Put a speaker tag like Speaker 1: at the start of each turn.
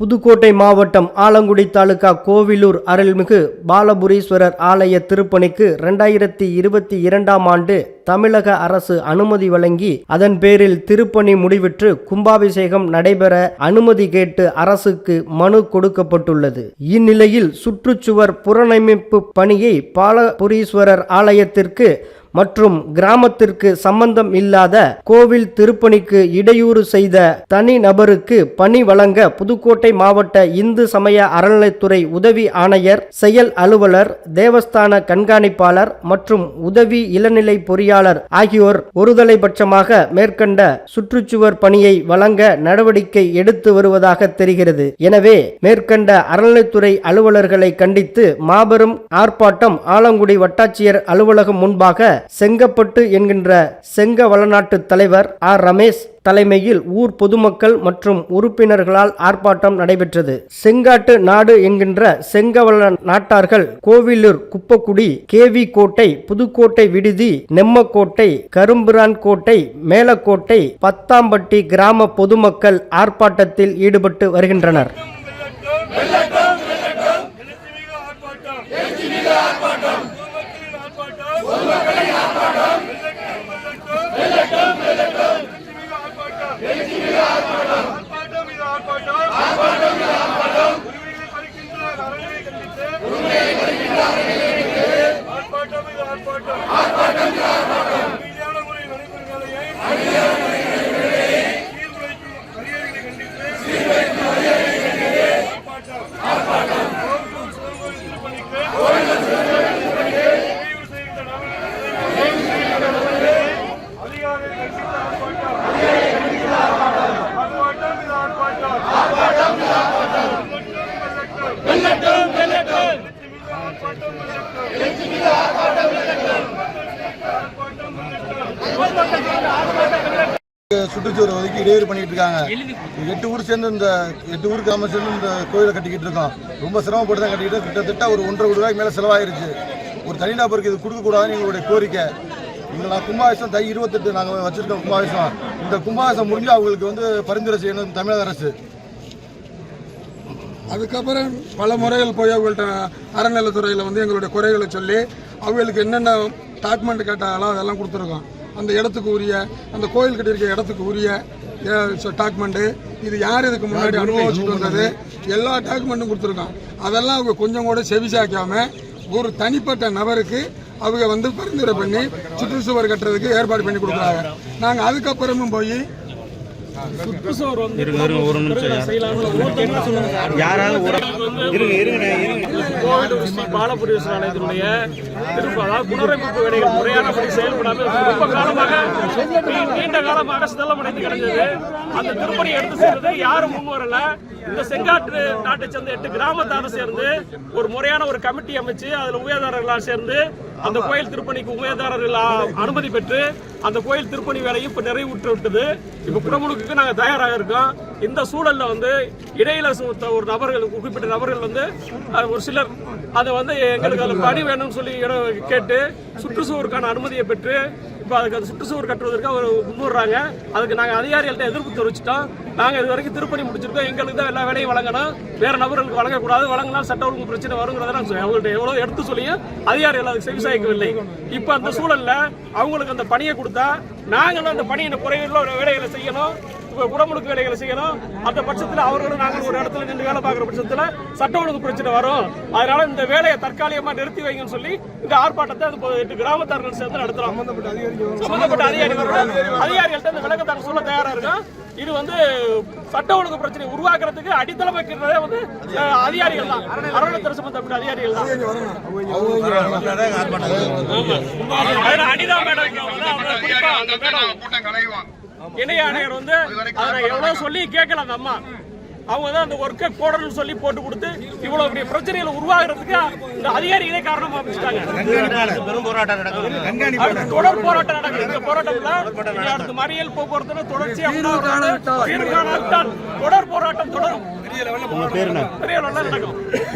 Speaker 1: புதுக்கோட்டை மாவட்டம் ஆலங்குடி தாலுகா கோவிலூர் அருள்மிகு பாலபுரீஸ்வரர் ஆலய திருப்பணிக்கு இரண்டாயிரத்தி இருபத்தி இரண்டாம் ஆண்டு தமிழக அரசு அனுமதி வழங்கி அதன் பேரில் திருப்பணி முடிவிற்று கும்பாபிஷேகம் நடைபெற அனுமதி கேட்டு அரசுக்கு மனு கொடுக்கப்பட்டுள்ளது. இந்நிலையில் சுற்றுச்சுவர் புனரமைப்பு பணியை பாலபுரீஸ்வரர் ஆலயத்திற்கு மற்றும் கிராமத்திற்கு சம்பந்தம் இல்லாத கோவில் திருப்பணிக்கு இடையூறு செய்த தனி நபருக்கு பணி வழங்க புதுக்கோட்டை மாவட்ட இந்து சமய அறநிலைத்துறை உதவி ஆணையர் செயல் அலுவலர் தேவஸ்தான கண்காணிப்பாளர் மற்றும் உதவி இளநிலை பொறியாளர் ஆகியோர் ஒருதலை பட்சமாக மேற்கண்ட சுற்றுச்சுவர் பணியை வழங்க நடவடிக்கை எடுத்து வருவதாக தெரிகிறது. எனவே மேற்கண்ட அறநிலைத்துறை அலுவலர்களை கண்டித்து மாபெரும் ஆர்ப்பாட்டம் ஆலங்குடி வட்டாட்சியர் அலுவலகம் முன்பாக செங்கப்பட்டு என்கின்ற செங்க வளநாட்டு தலைவர் ஆர். ரமேஷ் தலைமையில் ஊர் பொதுமக்கள் மற்றும் உறுப்பினர்களால் ஆர்ப்பாட்டம் நடைபெற்றது. செங்காட்டு நாடு என்கின்ற செங்கவள நாட்டார்கள் கோவிலூர் குப்பக்குடி கேவி கோட்டை புதுக்கோட்டை விடுதி நெம்மக்கோட்டை கரும்பிரான் கோட்டை மேலக்கோட்டை பத்தாம்பட்டி கிராம பொதுமக்கள் ஆர்ப்பாட்டத்தில் ஈடுபட்டு வருகின்றனர். Let's give it up.
Speaker 2: சுற்றுச்சுவர் ஒதுக்கி இடையூறு பண்ணிட்டு இருக்காங்க. எட்டு ஊர் சேர்ந்து இந்த எட்டு ஊர் கிராமம் சேர்ந்து இந்த கோயிலை கட்டிக்கிட்டு இருக்கோம். ரொம்ப சிரமப்பட்டு தான் கட்டிக்கிட்டு கிட்டத்தட்ட ஒரு ஒன்றரை கோடி ரூபாய்க்கு மேலே செலவாயிருச்சு. ஒரு தனிநபருக்கு இது கொடுக்கக்கூடாதுன்னு எங்களுடைய கோரிக்கை. இங்கே நான் கும்பாபிஷம் தை இருபத்தெட்டு நாங்கள் வச்சிருக்கோம் கும்பாபிஷம் இந்த கும்பாபிஷம் முடிஞ்சு அவங்களுக்கு வந்து பரிந்துரை செய்யணும் தமிழக அரசு.
Speaker 3: அதுக்கப்புறம் பல முறைகள் போய் அவங்கள்ட்ட அறநிலைத்துறையில் வந்து எங்களுடைய குறைகளை சொல்லி அவங்களுக்கு என்னென்ன டாக்குமெண்ட் கேட்டாங்களோ அதெல்லாம் கொடுத்துருக்கோம். அந்த இடத்துக்கு உரிய அந்த கோயில் கட்டியிருக்க இடத்துக்கு உரிய டாக்குமெண்ட்டு இது யார் இதுக்கு முன்னாடி அனுபவிச்சுட்டு வந்தது? எல்லா டாக்குமெண்ட்டும் கொடுத்துருக்கோம் அதெல்லாம் அவங்க கொஞ்சம் கூட செவிசாக்காம ஒரு தனிப்பட்ட நபருக்கு அவங்க வந்து பரிந்துரை பண்ணி சுற்றுச்சுவர் கட்டுறதுக்கு ஏற்பாடு பண்ணி கொடுக்குறாங்க. நாங்கள் அதுக்கப்புறமும் போய் யாராவது
Speaker 4: கோவில் ஸ்ரீ பாலபுரி ஆலயத்தினுடைய திருப்ப அதாவது புனரமைப்பு வேலைகள் முறையானபடி செயல்படாமல் ரொம்ப காலமாக நீண்ட காலமாக சிதலமடைந்து கிடந்தது. அந்த திருப்பணி எடுத்து செய்யறது யாரும் முன் வரல இந்த செங்காட்டு நாட்டை சேர்ந்த எட்டு கிராமத்தார சேர்ந்து ஒரு முறையான ஒரு கமிட்டி அமைச்சு அதுல உயர்தாரர்களாக சேர்ந்து அந்த கோயில் திருப்பணிக்கு உபயதாரர்கள் அனுமதி பெற்று அந்த கோயில் திருப்பணி வேலையும் இப்ப நிறைவுற்று விட்டது. இப்ப குடமுழுக்கு நாங்க தயாராக இருக்கோம். இந்த சூழல்ல வந்து இடையில ஒரு நபர்கள் குறிப்பிட்ட நபர்கள் வந்து ஒரு சிலர் அதை வந்து எங்களுக்கு அதில் பணி வேணும்னு சொல்லி இடம் கேட்டு சுற்றுச்சூழலுக்கான அனுமதியை பெற்று இப்போ அதுக்கு அது சுற்றுச்சூழல் கட்டுவதற்கு அவர் முன்னுறாங்க அதுக்கு நாங்கள் அதிகாரிகள்ட்ட எதிர்ப்பு தெரிவிச்சிட்டோம். நாங்கள் இது வரைக்கும் திருப்பணி முடிச்சிருக்கோம். எங்களுக்கு தான் எல்லா வேலையும் வழங்கணும். வேற நபர்களுக்கு வழங்கக்கூடாது. வழங்கினால் சட்ட ஒழுங்கு பிரச்சனை வருங்கிறத நாங்கள் அவங்கள்ட்ட எவ்வளோ எடுத்து சொல்லியும் அதிகாரி எல்லாம் செவிசாய்க்கவில்லை இப்போ அந்த சூழல்ல அவங்களுக்கு அந்த பணியை கொடுத்தா நாங்களும் அந்த பணியின் குறைவில் ஒரு வேலைகளை செய்யணும். இப்ப குடமுழுக்கு வேலைகளை செய்யணும். அந்த பட்சத்தில் அவர்களும் நாங்கள் ஒரு இடத்துல நின்று வேலை பார்க்குற பட்சத்தில் சட்ட ஒழுங்கு பிரச்சனை வரும். அதனால இந்த வேலையை தற்காலிகமா நிறுத்தி வைங்கன்னு சொல்லி இந்த ஆர்ப்பாட்டத்தை அது எட்டு கிராமத்தார்கள் சேர்ந்து நடத்துகிறோம் சம்பந்தப்பட்ட அதிகாரிகள் அதிகாரிகள்ட்ட இந்த விளக்கத்தாங்க சொல்ல தயாரா இருக்கும். இது வந்து சட்ட ஒழுங்கு பிரச்சனை உருவாக்குறதுக்கு அடித்தளம் வைக்கிறதே வந்து அதிகாரிகள் தான். அறநிலையத்துறை சம்பந்தப்பட்ட அதிகாரிகள் தான். அனிதா மேடம் இங்க வந்து அவங்க குறிப்பா அந்த மேடம் இணை ஆணையர் வந்து எவ்வளவு சொல்லி கேட்கல அந்த அம்மா. அவங்க தான் அந்த ஒர்க்கை போடணும்னு சொல்லி போட்டு கொடுத்து இவ்வளவு பெரிய பிரச்சனைகளை உருவாகிறதுக்கு இந்த அதிகாரிகளே காரணமா அமைச்சிட்டாங்க. அடுத்து தொடர் போராட்டம் நடக்குது. இந்த போராட்டம்ல அடுத்து மறியல் போக்குவரத்து தொடர்ச்சியா தொடர் போராட்டம் தொடரும். பெரிய லெவல்ல நடக்கும்.